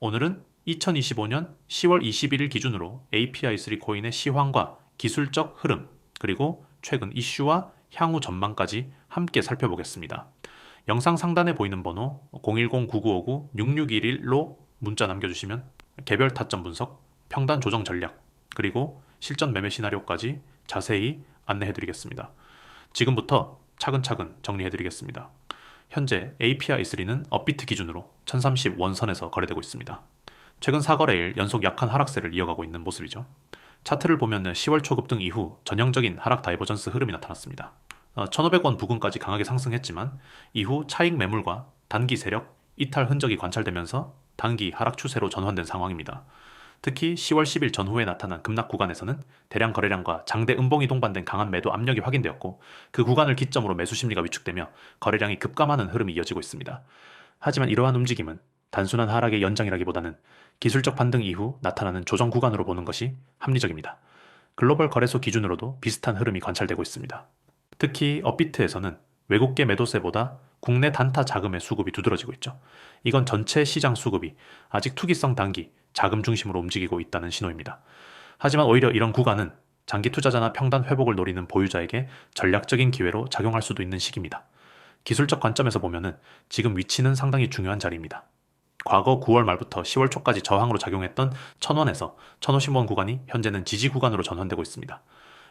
오늘은 2025년 10월 21일 기준으로 API3 코인의 시황과 기술적 흐름, 그리고 최근 이슈와 향후 전망까지 함께 살펴보겠습니다. 영상 상단에 보이는 번호 010-9959-6611로 문자 남겨주시면 개별 타점 분석, 평단 조정 전략, 그리고 실전 매매 시나리오까지 자세히 안내해드리겠습니다. 지금부터 차근차근 정리해드리겠습니다. 현재 API3는 업비트 기준으로 1030 원선에서 거래되고 있습니다. 최근 4거래일 연속 약한 하락세를 이어가고 있는 모습이죠. 차트를 보면 10월 초 급등 이후 전형적인 하락 다이버전스 흐름이 나타났습니다. 1,500원 부근까지 강하게 상승했지만 이후 차익 매물과 단기 세력, 이탈 흔적이 관찰되면서 단기 하락 추세로 전환된 상황입니다. 특히 10월 10일 전후에 나타난 급락 구간에서는 대량 거래량과 장대 음봉이 동반된 강한 매도 압력이 확인되었고 그 구간을 기점으로 매수 심리가 위축되며 거래량이 급감하는 흐름이 이어지고 있습니다. 하지만 이러한 움직임은 단순한 하락의 연장이라기보다는 기술적 반등 이후 나타나는 조정 구간으로 보는 것이 합리적입니다. 글로벌 거래소 기준으로도 비슷한 흐름이 관찰되고 있습니다. 특히 업비트에서는 외국계 매도세보다 국내 단타 자금의 수급이 두드러지고 있죠. 이건 전체 시장 수급이 아직 투기성 단기, 자금 중심으로 움직이고 있다는 신호입니다. 하지만 오히려 이런 구간은 장기 투자자나 평단 회복을 노리는 보유자에게 전략적인 기회로 작용할 수도 있는 시기입니다. 기술적 관점에서 보면은 지금 위치는 상당히 중요한 자리입니다. 과거 9월 말부터 10월 초까지 저항으로 작용했던 1000원에서 1050원 구간이 현재는 지지 구간으로 전환되고 있습니다.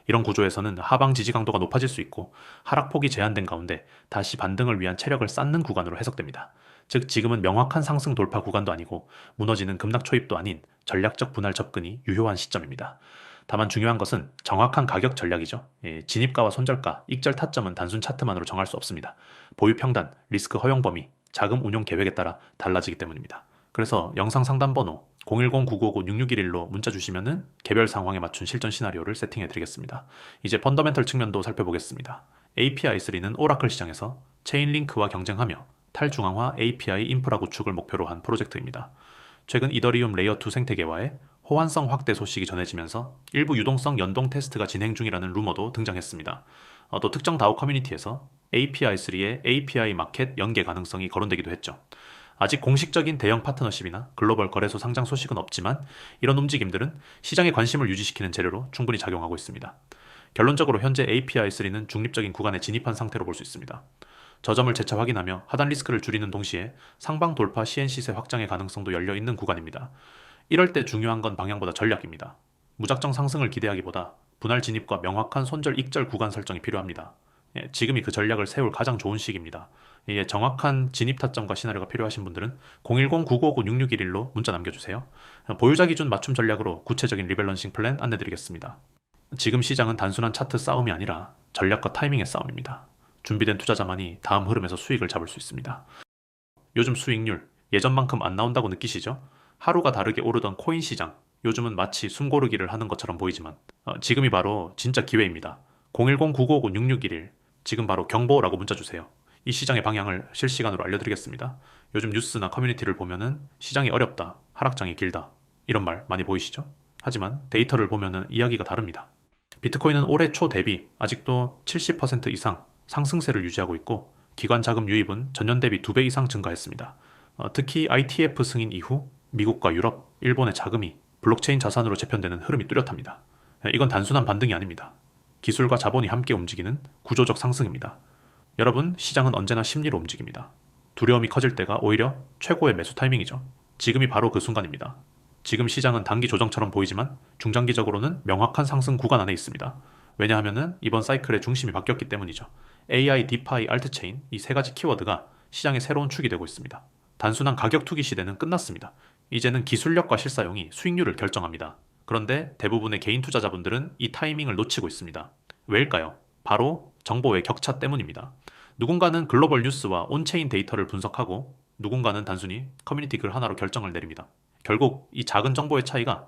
이런 구조에서는 하방 지지 강도가 높아질 수 있고 하락폭이 제한된 가운데 다시 반등을 위한 체력을 쌓는 구간으로 해석됩니다. 즉 지금은 명확한 상승 돌파 구간도 아니고 무너지는 급락 초입도 아닌 전략적 분할 접근이 유효한 시점입니다. 다만 중요한 것은 정확한 가격 전략이죠. 예, 진입가와 손절가, 익절 타점은 단순 차트만으로 정할 수 없습니다. 보유 평단, 리스크 허용 범위, 자금 운용 계획에 따라 달라지기 때문입니다. 그래서 영상 상담 번호 010-9959-6611로 문자 주시면은 개별 상황에 맞춘 실전 시나리오를 세팅해 드리겠습니다. 이제 펀더멘털 측면도 살펴보겠습니다. API3는 오라클 시장에서 체인링크와 경쟁하며 탈중앙화 API 인프라 구축을 목표로 한 프로젝트입니다. 최근 이더리움 레이어2 생태계와의 호환성 확대 소식이 전해지면서 일부 유동성 연동 테스트가 진행 중이라는 루머도 등장했습니다. 어, 또 특정 다오 커뮤니티에서 API3의 API 마켓 연계 가능성이 거론되기도 했죠. 아직 공식적인 대형 파트너십이나 글로벌 거래소 상장 소식은 없지만 이런 움직임들은 시장의 관심을 유지시키는 재료로 충분히 작용하고 있습니다. 결론적으로 현재 API3는 중립적인 구간에 진입한 상태로 볼 수 있습니다. 저점을 재차 확인하며 하단 리스크를 줄이는 동시에 상방 돌파 시엔 시세 확장의 가능성도 열려 있는 구간입니다. 이럴 때 중요한 건 방향보다 전략입니다. 무작정 상승을 기대하기보다 분할 진입과 명확한 손절 익절 구간 설정이 필요합니다. 예, 지금이 그 전략을 세울 가장 좋은 시기입니다. 예, 정확한 진입 타점과 시나리오가 필요하신 분들은 010-9959-6611로 문자 남겨주세요. 보유자 기준 맞춤 전략으로 구체적인 리밸런싱 플랜 안내드리겠습니다. 지금 시장은 단순한 차트 싸움이 아니라 전략과 타이밍의 싸움입니다. 준비된 투자자만이 다음 흐름에서 수익을 잡을 수 있습니다. 요즘 수익률 예전만큼 안 나온다고 느끼시죠? 하루가 다르게 오르던 코인 시장 요즘은 마치 숨고르기를 하는 것처럼 보이지만 어, 지금이 바로 진짜 기회입니다. 010-9959-6611 지금 바로 경보라고 문자 주세요. 이 시장의 방향을 실시간으로 알려드리겠습니다. 요즘 뉴스나 커뮤니티를 보면은 시장이 어렵다, 하락장이 길다 이런 말 많이 보이시죠? 하지만 데이터를 보면은 이야기가 다릅니다. 비트코인은 올해 초 대비 아직도 70% 이상 상승세를 유지하고 있고 기관 자금 유입은 전년 대비 2배 이상 증가했습니다. 어, 특히 ITF 승인 이후 미국과 유럽, 일본의 자금이 블록체인 자산으로 재편되는 흐름이 뚜렷합니다. 이건 단순한 반등이 아닙니다. 기술과 자본이 함께 움직이는 구조적 상승입니다. 여러분, 시장은 언제나 심리로 움직입니다. 두려움이 커질 때가 오히려 최고의 매수 타이밍이죠. 지금이 바로 그 순간입니다. 지금 시장은 단기 조정처럼 보이지만 중장기적으로는 명확한 상승 구간 안에 있습니다. 왜냐하면 이번 사이클의 중심이 바뀌었기 때문이죠. AI, 디파이, 알트체인 이 세 가지 키워드가 시장의 새로운 축이 되고 있습니다. 단순한 가격 투기 시대는 끝났습니다. 이제는 기술력과 실사용이 수익률을 결정합니다. 그런데 대부분의 개인 투자자분들은 이 타이밍을 놓치고 있습니다. 왜일까요? 바로 정보의 격차 때문입니다. 누군가는 글로벌 뉴스와 온체인 데이터를 분석하고 누군가는 단순히 커뮤니티 글 하나로 결정을 내립니다. 결국 이 작은 정보의 차이가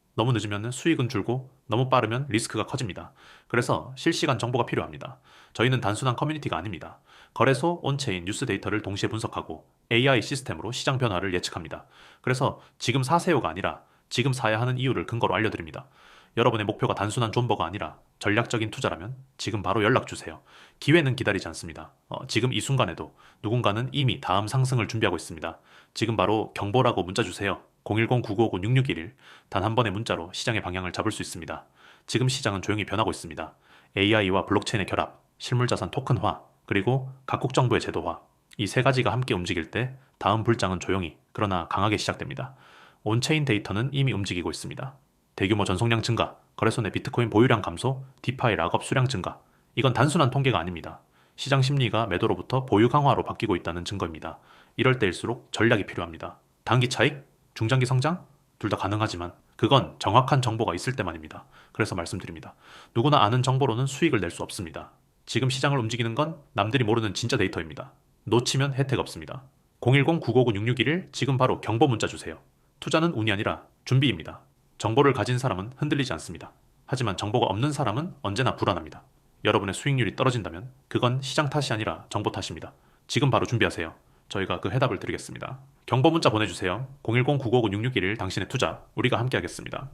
너무 늦으면 수익은 줄고 너무 빠르면 리스크가 커집니다. 그래서 실시간 정보가 필요합니다. 저희는 단순한 커뮤니티가 아닙니다. 거래소, 온체인, 뉴스 데이터를 동시에 분석하고 AI 시스템으로 시장 변화를 예측합니다. 그래서 지금 사세요가 아니라 지금 사야 하는 이유를 근거로 알려드립니다. 여러분의 목표가 단순한 존버가 아니라 전략적인 투자라면 지금 바로 연락 주세요. 기회는 기다리지 않습니다. 어, 지금 이 순간에도 누군가는 이미 다음 상승을 준비하고 있습니다. 지금 바로 경보라고 문자 주세요. 010-9959-6611. 단 한 번의 문자로 시장의 방향을 잡을 수 있습니다. 지금 시장은 조용히 변하고 있습니다. AI와 블록체인의 결합, 실물자산 토큰화, 그리고 각국 정부의 제도화. 이 세 가지가 함께 움직일 때 다음 불장은 조용히, 그러나 강하게 시작됩니다. 온체인 데이터는 이미 움직이고 있습니다. 대규모 전송량 증가, 거래소 내 비트코인 보유량 감소, 디파이 락업 수량 증가. 이건 단순한 통계가 아닙니다. 시장 심리가 매도로부터 보유 강화로 바뀌고 있다는 증거입니다. 이럴 때일수록 전략이 필요합니다. 단기 차익, 중장기 성장? 둘 다 가능하지만 그건 정확한 정보가 있을 때만입니다. 그래서 말씀드립니다. 누구나 아는 정보로는 수익을 낼 수 없습니다. 지금 시장을 움직이는 건 남들이 모르는 진짜 데이터입니다. 놓치면 혜택 없습니다. 010-959-6611 지금 바로 경보 문자 주세요. 투자는 운이 아니라 준비입니다. 정보를 가진 사람은 흔들리지 않습니다. 하지만 정보가 없는 사람은 언제나 불안합니다. 여러분의 수익률이 떨어진다면 그건 시장 탓이 아니라 정보 탓입니다. 지금 바로 준비하세요. 저희가 그 해답을 드리겠습니다. 경보 문자 보내주세요. 010-959-6611 당신의 투자 우리가 함께 하겠습니다.